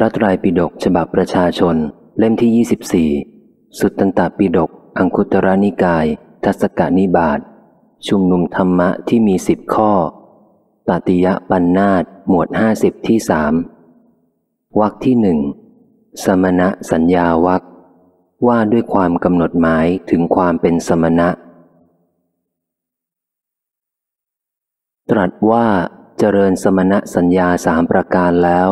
พระไตรปิฎกฉบับประชาชน เล่มที่ 24 สุตตันตปิฎกอังคุตระนิกาย ทัศกานิบาตชุมนุมธรรมะที่มีสิบข้อตติยะปัญนาตหมวดห้าสิบที่สามวรรคที่หนึ่งสมณะสัญญาวรรคว่าด้วยความกำหนดหมายถึงความเป็นสมณะ ตรัสว่าเจริญสมณะสัญญาสามประการแล้ว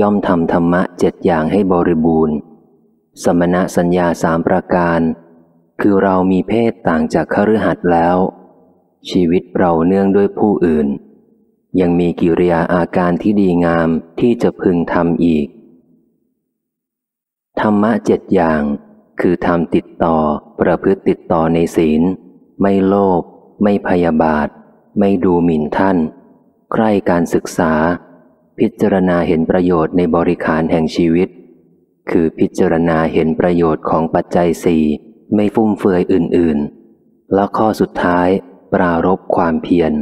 ย่อมทำธรรมะเจ็ดอย่างให้บริบูรณ์ สมณะสัญญาสามประการ คือเรามีเพศต่างจากคฤหัสถ์แล้ว ชีวิตเราเนื่องด้วยผู้อื่น ยังมีกิริยาอาการที่ดีงามที่จะพึงทำอีก ธรรมะเจ็ดอย่าง คือทำติดต่อประพฤติติดต่อในศีล ไม่โลภไม่พยาบาท ไม่ดูหมิ่นท่าน ใคร่การศึกษา พิจารณาเห็นประโยชน์ในบริขารแห่งชีวิต คือพิจารณาเห็นประโยชน์ของปัจจัยสี่ไม่ฟุ่มเฟือยอื่น ๆ แล้วข้อสุดท้าย ปรารบความเพียร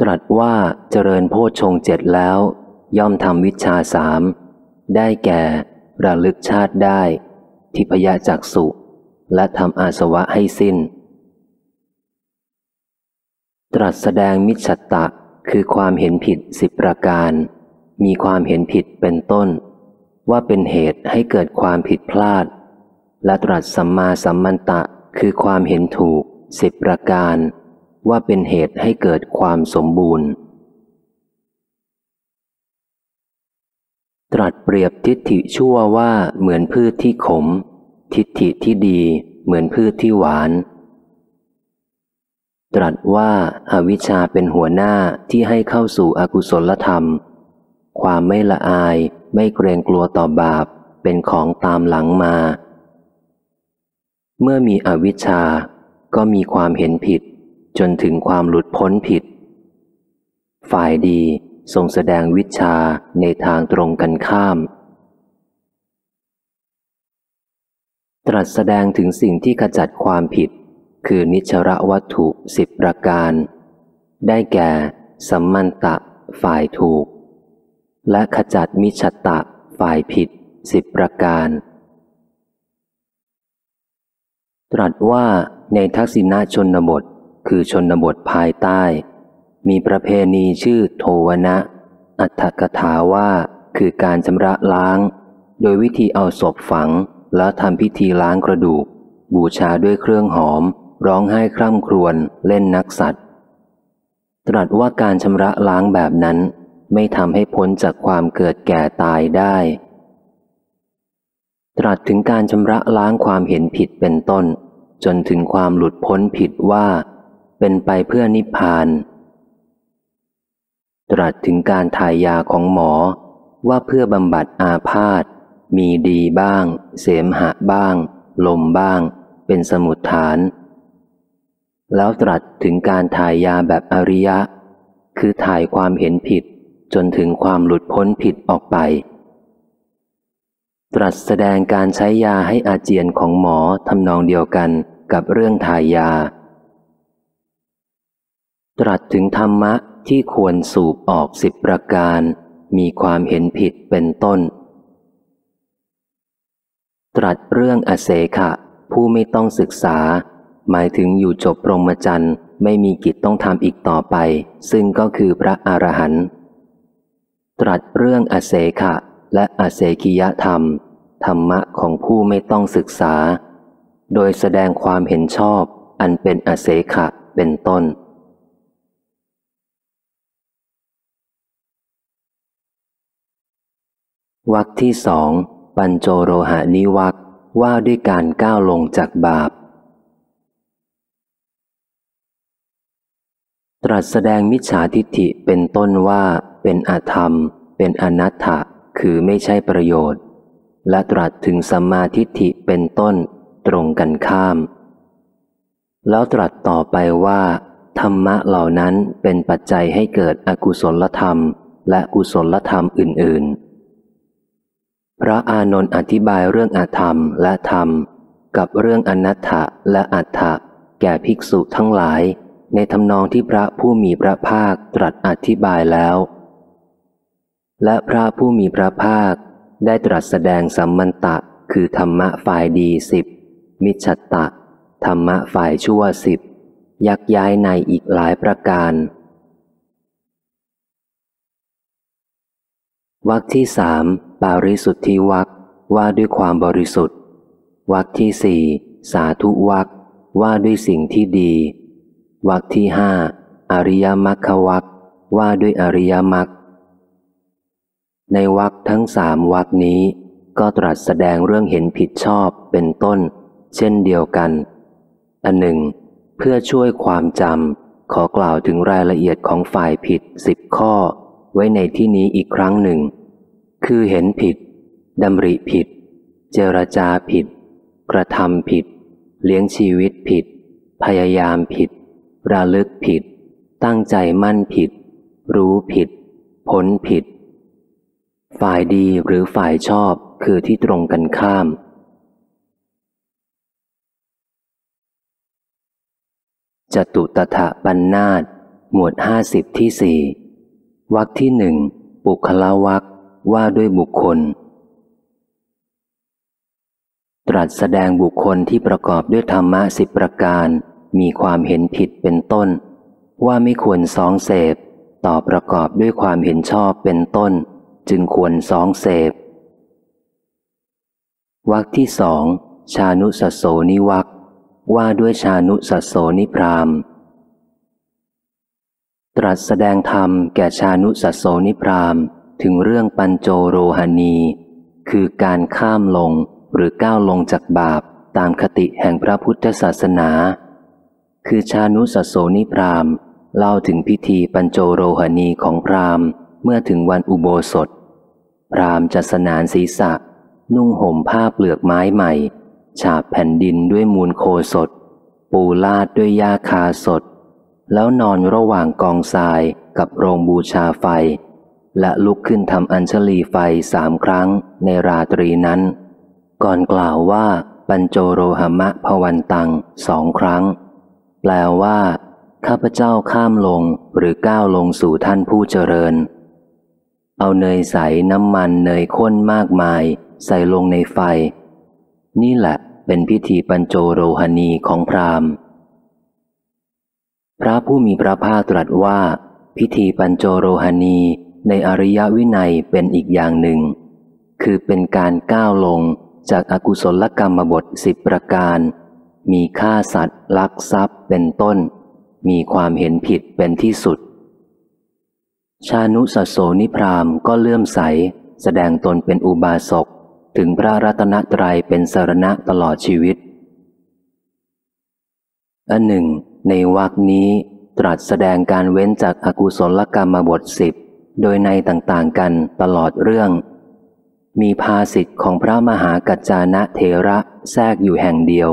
ตรัสว่าเจริญโพชฌงเจ็ดแล้ว ย่อมทำวิชาสามได้แก่ ระลึกชาติได้ ทิพยจักสุและทำอาสวะให้สิ้น ตรัสแสดงมิจฉตะ คือความเห็นผิดสิบประการ มีความเห็นผิดเป็นต้น ว่าเป็นเหตุให้เกิดความผิดพลาด และตรัสสัมมาสัมมันตะ คือความเห็นถูกสิบประการ ว่าเป็นเหตุให้เกิดความสมบูรณ์ ตรัสเปรียบทิฏฐิชั่วว่าเหมือนพืชที่ขม ทิฏฐิที่ดีเหมือนพืชที่หวาน ตรัสว่าอาวิชชาเป็นหัวหน้าที่ให้เข้าสู่อกุศลธรรม ความไม่ละอายไม่เกรงกลัวต่อบาปเป็นของตามหลังมา เมื่อมีอวิชชา ก็มีความเห็นผิด จนถึงความหลุดพ้นผิด ฝ่ายดีทรงแสดงวิชาในทางตรงกันข้าม ตรัสแสดงถึงสิ่งที่ขจัดความผิด คือนิชระวัตถุสิบประการ ได้แก่สัมมันตะฝ่ายถูก และขจัดมิชตะฝ่ายผิดสิบประการ ตรัสว่าในทักษิณชนบทคือชนบทภายใต้ มีประเพณีชื่อโทวนะ อัตถกถาว่าคือการชำระล้าง โดยวิธีเอาศพฝังแล้วทำพิธีล้างกระดูก บูชาด้วยเครื่องหอม ร้องไห้คร่ำครวญเล่นนักสัตว์ตรัสว่าการชำระล้างแบบนั้น ไม่ทำให้พ้นจากความเกิดแก่ตายได้ ตรัสถึงการชำระล้างความเห็นผิดเป็นต้น จนถึงความหลุดพ้นผิดว่า เป็นไปเพื่อนิพพาน ตรัสถึงการถ่ายยาของหมอว่าเพื่อบำบัดอาพาธมีดีบ้าง เสมหะบ้าง ลมบ้าง เป็นสมุดฐาน แล้วตรัสถึงการถ่ายยาแบบอริยะ คือถ่ายความเห็นผิดจนถึงความหลุดพ้นผิดออกไป ตรัสแสดงการใช้ยาให้อาเจียนของหมอทำนองเดียวกันกับเรื่องถ่ายยา ตรัสถึงธรรมะที่ควรสูบออกสิบประการ มีความเห็นผิดเป็นต้น ตรัสเรื่องอเสขะผู้ไม่ต้องศึกษา หมายถึงอยู่จบพรหมจรรย์ไม่มีกิจต้องทำอีกต่อไป ซึ่งก็คือพระอรหันต์ตรัสเรื่องอเสขะและอเสกิยธรรม ธรรมะของผู้ไม่ต้องศึกษา โดยแสดงความเห็นชอบอันเป็นอเสขะเป็นต้นวรรคที่สองปัญโจโรหานิวักว่าด้วยการก้าวลงจากบาป ตรัสแสดงมิจฉาทิฏฐิเป็นต้นว่าเป็นอาธรรม เป็นอนัตถะคือไม่ใช่ประโยชน์ และตรัสถึงสัมมาทิฏฐิเป็นต้นตรงกันข้าม แล้วตรัสต่อไปว่า ธรรมะเหล่านั้นเป็นปัจจัยให้เกิดอกุศลธรรม และกุศลธรรมอื่น ๆ พระอานนท์อธิบายเรื่องอาธรรมและธรรม กับเรื่องอนัตถะและอัตถะแก่ภิกษุทั้งหลาย ในทำนองที่พระผู้มีพระภาคตรัสอธิบายแล้ว และพระผู้มีพระภาคได้ตรัสแสดงสัมมันตะคือธรรมะฝ่ายดีสิบมิจฉตะ ธรรมะฝ่ายชั่วสิบยักย้ายในอีกหลายประการวักที่สามปาริสุทธิวักว่าด้วยความบริสุทธิ์วักที่สี่สาธุวักว่าด้วยสิ่งที่ดี วักที่ห้าอริยมรรควักว่าด้วยอริยมรรคในวักทั้งสามวักนี้ก็ตรัสแสดงเรื่องเห็นผิดชอบเป็นต้น เช่นเดียวกัน อันหนึ่ง เพื่อช่วยความจำขอกล่าวถึงรายละเอียดของฝ่ายผิดสิบข้อ ไว้ในที่นี้อีกครั้งหนึ่ง คือเห็นผิดดำริผิด เจรจาผิด กระทำผิด เลี้ยงชีวิตผิด พยายามผิด ระลึกผิด ตั้งใจมั่นผิด รู้ผิดพ้นผิด ฝ่ายดีหรือฝ่ายชอบคือที่ตรงกันข้าม จตุตถะปัญนนาตหมวดห้าสิบที่สี่วักที่หนึ่งปุคละวักว่าด้วยบุคคล ตรัสแสดงบุคคลที่ประกอบด้วยธรรมะสิบประการ มีความเห็นผิด เป็นต้น ว่าไม่ควรสองเสพ ต่อประกอบด้วยความเห็นชอบเป็นต้น จึงควรสองเสพวักที่สองชานุสโสนิวักว่าด้วยชานุสโสนิพรามตรัสแสดงธรรมแก่ชานุสโสนิพรามถึงเรื่องปัญโจโรหานีคือการข้ามลงหรือก้าวลงจากบาปตามคติแห่งพระพุทธศาสนา คือชานุสโสนิพรามเล่าถึงพิธีปัญโจโรหานีของพรามเมื่อถึงวันอุโบสถ พรามจะสนานศีรษะ นุ่งห่มผ้าเปลือกไม้ใหม่ ฉาบแผ่นดินด้วยมูลโคสด ปูลาดด้วยยาคาสด แล้วนอนระหว่างกองทรายกับโรงบูชาไฟ และลุกขึ้นทำอัญชลีไฟสามครั้งในราตรีนั้น ก่อนกล่าวว่าปัญโจโรหมะพวันตังสองครั้ง แปลว่า ข้าพเจ้าข้ามลงหรือก้าวลงสู่ท่านผู้เจริญ เอาเนยใสน้ำมันเนยข้นมากมาย ใส่ลงในไฟ นี่แหละเป็นพิธีปัญโจโรหณีของพราหมณ์ พระผู้มีพระภาคตรัสว่า พิธีปัญโจโรหณีในอริยวินัยเป็นอีกอย่างหนึ่ง คือเป็นการก้าวลงจากอากุศลกรรมบทสิบประการ มีฆ่าสัตว์ ลักทรัพย์เป็นต้น มีความเห็นผิดเป็นที่สุด ชานุสโสนิพรามก็เลื่อมใส แสดงตนเป็นอุบาสก ถึงพระรัตนตรัยเป็นสารณะตลอดชีวิต อันหนึ่ง ในวักนี้ตรัสแสดงการเว้นจากอากุศลกรรมบทสิบโดยในต่างๆกันตลอดเรื่อง มีภาสิทธิ์ของพระมหากัจจานะเทระแทรกอยู่แห่งเดียว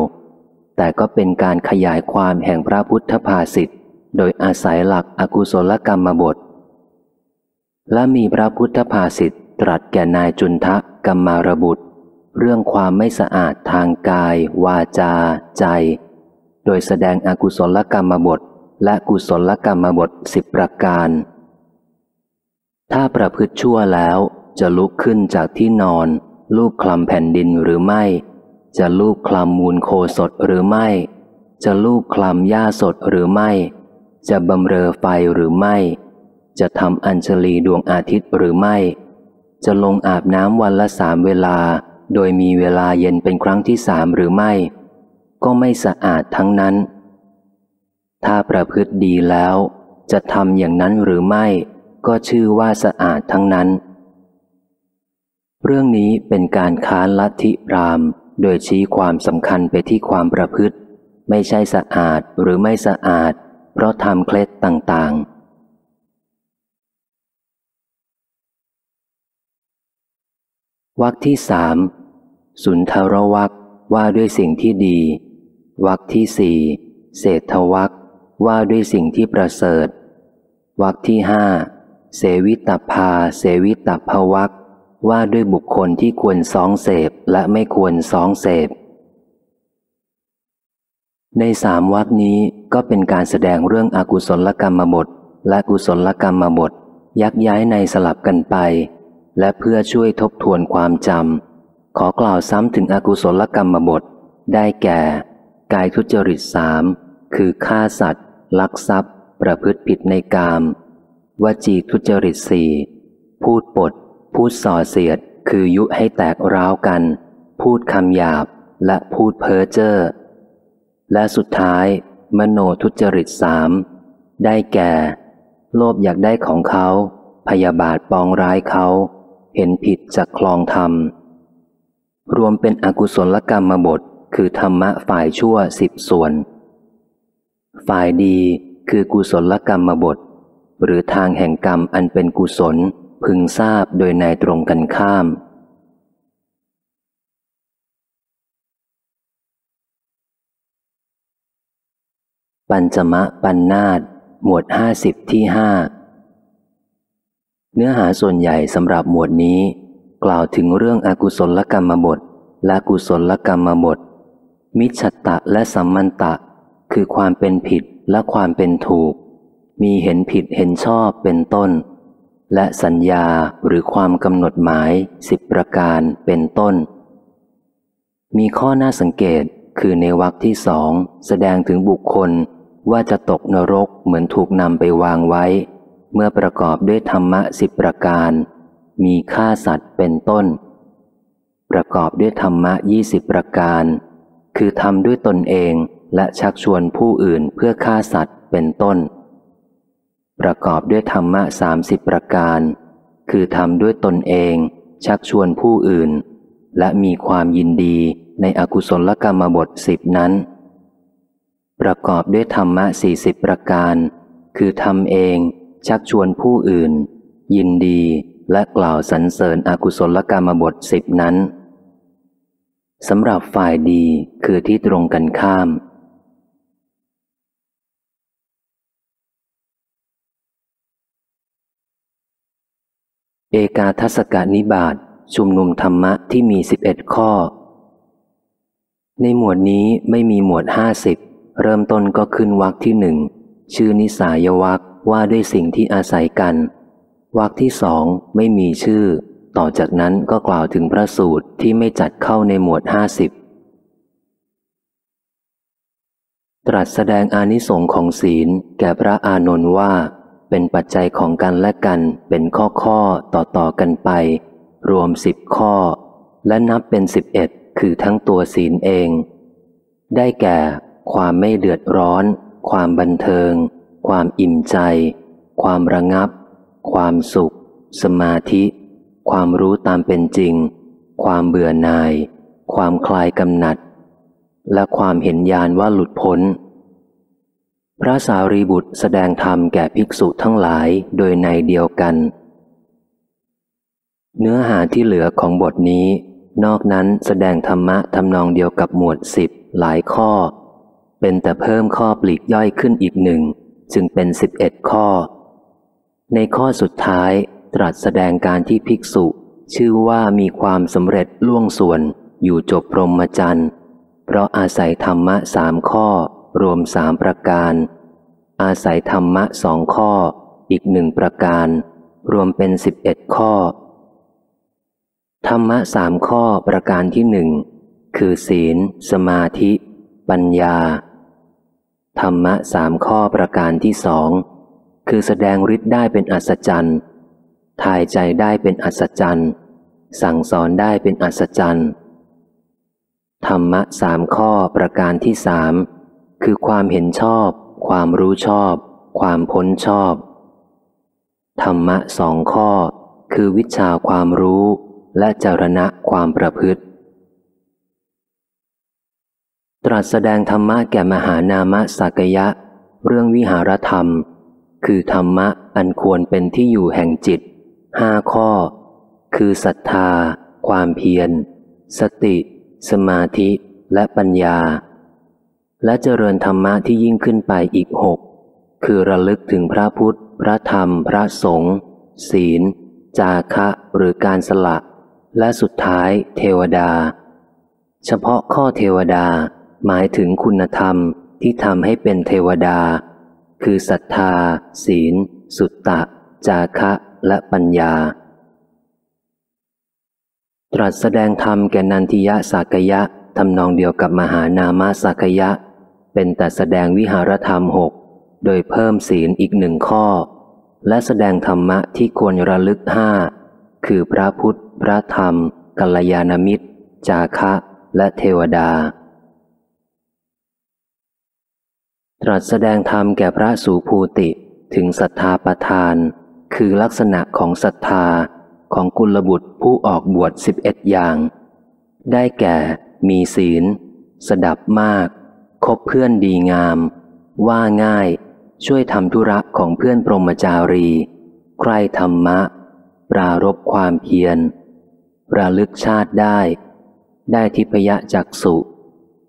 แต่ก็เป็นการขยายความแห่งพระพุทธภาสิทธิ์โดยอาศัยหลักอากุศลกรรมบท และมีพระพุทธภาสิทธิ์ตรัสแก่นายจุนทะกรรมารบุตร เรื่องความไม่สะอาดทางกาย วาจา ใจ โดยแสดงอากุศลกรรมบท และกุศลกรรมบทสิบประการ ถ้าประพฤติชั่วแล้วจะลุกขึ้นจากที่นอน ลูบคลำแผ่นดินหรือไม่ จะลูบคลำมูลโคสดหรือไม่ จะลูบคลำหญ้าสดหรือไม่ จะบำเรอไฟหรือไม่ จะทำอัญชลีดวงอาทิตย์หรือไม่ จะลงอาบน้ำวันละสามเวลา โดยมีเวลาเย็นเป็นครั้งที่สามหรือไม่ ก็ไม่สะอาดทั้งนั้น ถ้าประพฤติดีแล้ว จะทำอย่างนั้นหรือไม่ ก็ชื่อว่าสะอาดทั้งนั้น เรื่องนี้เป็นการค้านลัทธิพราหมณ์ โดยชี้ความสำคัญไปที่ความประพฤติ ไม่ใช่สะอาดหรือไม่สะอาด เพราะทำเคล็ดต่างๆวักที่สามสุนทรวักว่าด้วยสิ่งที่ดีวักที่สี่เศรษฐวักว่าด้วยสิ่งที่ประเสริฐวักที่ห้าเสวิตพาเสวิตพวัก ว่าด้วยบุคคลที่ควรสองเสพและไม่ควรสองเสพ ในสามวักนี้ก็เป็นการแสดงเรื่องอกุศลกรรมบท และกุศลกรรมบท ยักย้ายในสลับกันไป และเพื่อช่วยทบทวนความจำขอกล่าวซ้ำถึงอกุศลกรรมบท ได้แก่ กายทุจริตสามคือฆ่าสัตว์ ลักทรัพย์ ประพฤติผิดในกาม วจีทุจริตสี่พูดปด พูดส่อเสียดคือยุให้แตกร้าวกัน พูดคำหยาบและพูดเพ้อเจ้อและสุดท้าย มโนทุจริตสามได้แก่ โลภอยากได้ของเขา พยาบาทปองร้ายเขา เห็นผิดจากคลองธรรม รวมเป็นอกุศลกรรมบทคือธรรมะฝ่ายชั่วสิบส่วน ฝ่ายดีคือกุศลกรรมบท หรือทางแห่งกรรมอันเป็นกุศล พึงทราบโดยในตรงกันข้ามปัญจมะปัญนนาตหมวดห้าสิบที่ห้าเนื้อหาส่วนใหญ่สำหรับหมวดนี้ กล่าวถึงเรื่องอกุศลกรรมบทและกุศลกรรมบท มิจฉตะและสัมมันตะ คือความเป็นผิดและความเป็นถูก มีเห็นผิดเห็นชอบเป็นต้น และสัญญาหรือความกำหนดหมายสิบประการเป็นต้น มีข้อน่าสังเกตคือในวรรคที่สองแสดงถึงบุคคลว่าจะตกนรกเหมือนถูกนำไปวางไว้ เมื่อประกอบด้วยธรรมะสิบประการ มีฆ่าสัตว์เป็นต้น ประกอบด้วยธรรมะยี่สิบประการ คือทำด้วยตนเองและชักชวนผู้อื่นเพื่อฆ่าสัตว์เป็นต้น ประกอบด้วยธรรมะสามสิบประการ คือทำด้วยตนเอง ชักชวนผู้อื่น และมีความยินดีในอกุศลกรรมบทสิบนั้น ประกอบด้วยธรรมะสี่สิบประการ คือทำเอง ชักชวนผู้อื่น ยินดีและกล่าวสรรเสริญอกุศลกรรมบทสิบนั้นสำหรับฝ่ายดีคือที่ตรงกันข้าม เอกาทศกานิบาตชุมนุมธรรมะที่มีสิบเอ็ดข้อ ในหมวดนี้ไม่มีหมวดห้าสิบเริ่มต้นก็ขึ้นวรรคที่หนึ่งชื่อนิสายวักว่าด้วยสิ่งที่อาศัยกันวรรคที่สองไม่มีชื่อ ต่อจากนั้นก็กล่าวถึงพระสูตรที่ไม่จัดเข้าในหมวดห้าสิบตรัสแสดงอานิสงค์ของศีลแก่พระอานนท์ว่า เป็นปัจจัยของกันและกันเป็นข้อข้อต่อต่อกันไป รวมสิบข้อ และนับเป็นสิบเอ็ดคือทั้งตัวศีลเอง ได้แก่ ความไม่เดือดร้อน ความบันเทิง ความอิ่มใจ ความระงับ ความสุข สมาธิ ความรู้ตามเป็นจริง ความเบื่อหน่าย ความคลายกำหนัด และความเห็นญาณว่าหลุดพ้น พระสารีบุตรแสดงธรรมแก่ภิกษุทั้งหลายโดยในเดียวกัน เนื้อหาที่เหลือของบทนี้ นอกนั้นแสดงธรรมะทำนองเดียวกับหมวดสิบหลายข้อ เป็นแต่เพิ่มข้อปลีกย่อยขึ้นอีกหนึ่ง จึงเป็นสิบเอ็ดข้อ ในข้อสุดท้ายตรัสแสดงการที่ภิกษุ ชื่อว่ามีความสำเร็จล่วงส่วนอยู่จบพรหมจรรย์เพราะอาศัยธรรมะสามข้อ รวมสามประการ อาศัยธรรมะสองข้ออีกหนึ่งประการ รวมเป็นสิบเอ็ดข้อ ธรรมะสามข้อประการที่หนึ่งคือศีล สมาธิ ปัญญา ธรรมะสามข้อประการที่สองคือแสดงฤทธิ์ได้เป็นอัศจรรย์ทายใจได้เป็นอัศจรรย์ สั่งสอนได้เป็นอัศจรรย์ ธรรมะสามข้อประการที่สาม คือความเห็นชอบ ความรู้ชอบ ความพ้นชอบ ธรรมะสองข้อ คือวิชาความรู้และจารณะความประพฤติ ตรัสแสดงธรรมะแก่มหานามสักยะ เรื่องวิหารธรรม คือธรรมะอันควรเป็นที่อยู่แห่งจิตห้าข้อ คือศรัทธา ความเพียร สติ สมาธิและปัญญา และเจริญธรรมะที่ยิ่งขึ้นไปอีกหกคือระลึกถึงพระพุทธ พระธรรม พระสงฆ์ศีล จาคะหรือการสละ และสุดท้ายเทวดา เฉพาะข้อเทวดาหมายถึงคุณธรรมที่ทำให้เป็นเทวดา คือศรัทธา ศีล สุตตะ จาคะและปัญญา ตรัสแสดงธรรมแก่นันทิยะสักยะทำนองเดียวกับมหานามาสักยะ เป็นแต่แสดงวิหารธรรมหกโดยเพิ่มศีลอีกหนึ่งข้อ และแสดงธรรมะที่ควรระลึกห้าคือพระพุทธ พระธรรม กัลยาณมิตร จาคะ และเทวดา ตรัสแสดงธรรมแก่พระสูภูติถึงศรัทธาประทาน คือลักษณะของศรัทธาของกุลบุตรผู้ออกบวชสิบเอ็ดอย่าง ได้แก่ มีศีล สดับมาก คบเพื่อนดีงาม ว่าง่าย ช่วยทำธุระของเพื่อนปรมจารี ใครธรรมะ ปรารบความเพียร ระลึกชาติได้ ได้ทิพยจักสุ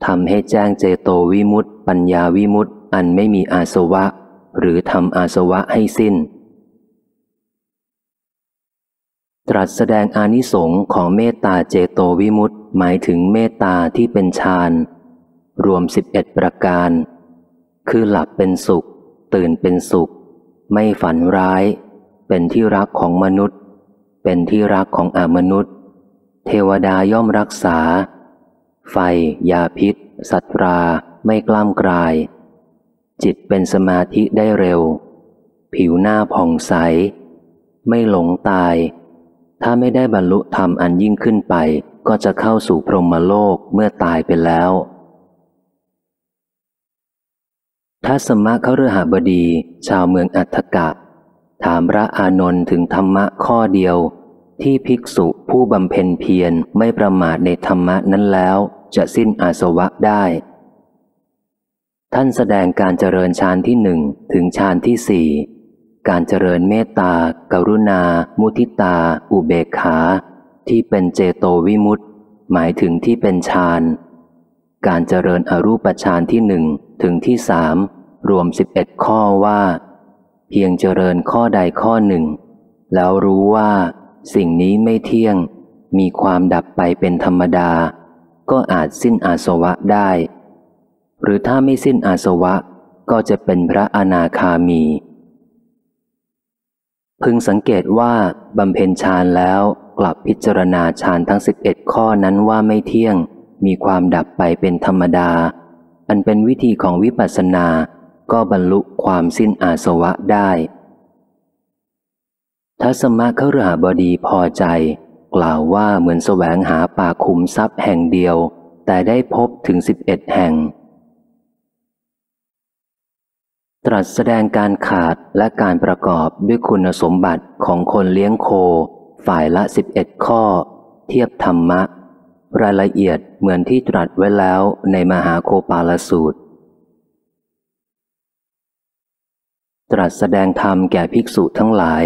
ทำให้แจ้งเจโตวิมุตตปัญญาวิมุตตอันไม่มีอาสวะ หรือทำอาสวะให้สิ้น ตรัสแสดงอานิสงค์ของเมตตาเจโตวิมุตต์หมายถึงเมตตาที่เป็นฌาน รวมสิบเอ็ดประการ คือหลับเป็นสุข ตื่นเป็นสุข ไม่ฝันร้าย เป็นที่รักของมนุษย์ เป็นที่รักของอมนุษย์ เทวดาย่อมรักษา ไฟ ยาพิษ สัตรา ไม่กล้ามกลาย จิตเป็นสมาธิได้เร็ว ผิวหน้าผ่องใส ไม่หลงตาย ถ้าไม่ได้บรรลุธรรมอันยิ่งขึ้นไป ก็จะเข้าสู่พรหมโลกเมื่อตายไปแล้ว ทัศมะเขาเรือหาบดี ชาวเมืองอัฏฐกะ ถามพระอานนท์ถึงธรรมะข้อเดียว ที่ภิกษุผู้บำเพ็ญเพียรไม่ประมาทในธรรมะนั้นแล้ว จะสิ้นอาสวะได้ ท่านแสดงการเจริญฌานที่หนึ่งถึงฌานที่สี่การเจริญเมตตา กรุณา มุทิตา อุเบกขา ที่เป็นเจโตวิมุตต์หมายถึงที่เป็นฌาน การเจริญอรูปฌานที่หนึ่ง ถึงที่สามรวมสิบเอ็ดข้อว่า เพียงเจริญข้อใดข้อหนึ่ง แล้วรู้ว่าสิ่งนี้ไม่เที่ยง มีความดับไปเป็นธรรมดา ก็อาจสิ้นอาสวะได้ หรือถ้าไม่สิ้นอาสวะก็จะเป็นพระอนาคามี พึงสังเกตว่าบำเพ็ญฌานแล้วกลับพิจารณาฌานทั้งสิบเอ็ดข้อนั้นว่าไม่เที่ยง มีความดับไปเป็นธรรมดา อันเป็นวิธีของวิปัสสนา ก็บรรลุความสิ้นอาสวะได้ ทัศมะขรหบดีพอใจ กล่าวว่าเหมือนแสวงหาป่าคุมทรัพย์แห่งเดียว แต่ได้พบถึงสิบเอ็ดแห่ง ตรัสแสดงการขาดและการประกอบด้วยคุณสมบัติของคนเลี้ยงโค ฝ่ายละสิบเอ็ดข้อ เทียบธรรมะ รายละเอียดเหมือนที่ตรัสไว้แล้วในมหาโคปาลสูตร ตรัสแสดงธรรมแก่ภิกษุทั้งหลาย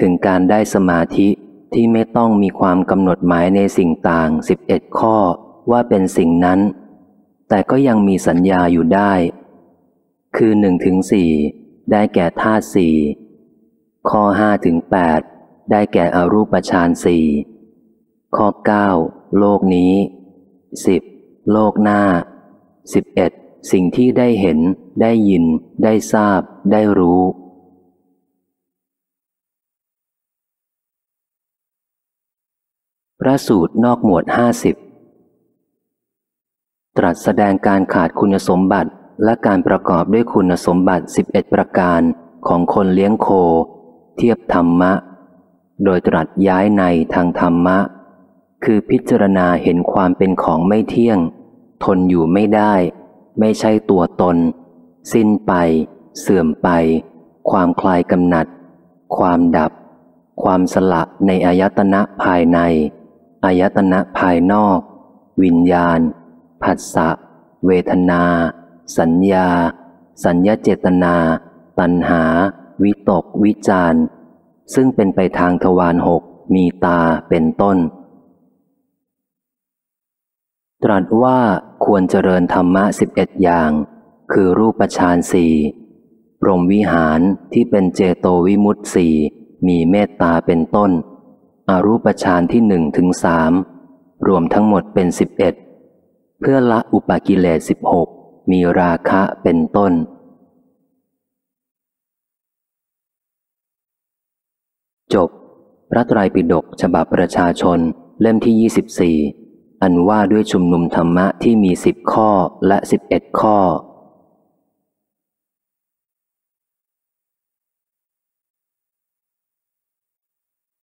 ถึงการได้สมาธิที่ไม่ต้องมีความกำหนดหมายในสิ่งต่างสิบเอ็ดข้อว่าเป็นสิ่งนั้น แต่ก็ยังมีสัญญาอยู่ได้ คือหนึ่งถึงสี่ได้แก่ธาตุสี่ข้อห้าถึงแปดได้แก่อรูปฌานสี่ข้อเก้า โลกนี้สิบโลกหน้าสิบเอ็ดสิ่งที่ได้เห็น ได้ยิน ได้ทราบ ได้รู้ พระสูตรนอกหมวดห้าสิบตรัสแสดงการขาดคุณสมบัติและการประกอบด้วยคุณสมบัติ 11 ประการของคนเลี้ยงโค เทียบธรรมะ โดยตรัสย้ายในทางธรรมะ คือพิจารณาเห็นความเป็นของไม่เที่ยง ทนอยู่ไม่ได้ ไม่ใช่ตัวตน สิ้นไป เสื่อมไป ความคลายกำหนัด ความดับ ความสละในอายตนะภายในอายตนะภายนอก วิญญาณ ผัสสะ เวทนา สัญญา สัญญาเจตนา ตัณหา วิตก วิจารซึ่งเป็นไปทางทวารหกมีตาเป็นต้น ตรัสว่าควรเจริญธรรมะสิบเอ็ดอย่าง คือรูปฌานสี่พรมวิหารที่เป็นเจโตวิมุตสี่มีเมตตาเป็นต้น อรูปฌานที่หนึ่งถึงสามรวมทั้งหมดเป็นสิบเอ็ดเพื่อละอุปกิเลสสิบหกมีราคะเป็นต้น จบ พระไตรปิฎกฉบับประชาชนเล่มที่24 อันว่าด้วยชุมนุมธรรมะที่มีสิบข้อและสิบเอ็ดข้อ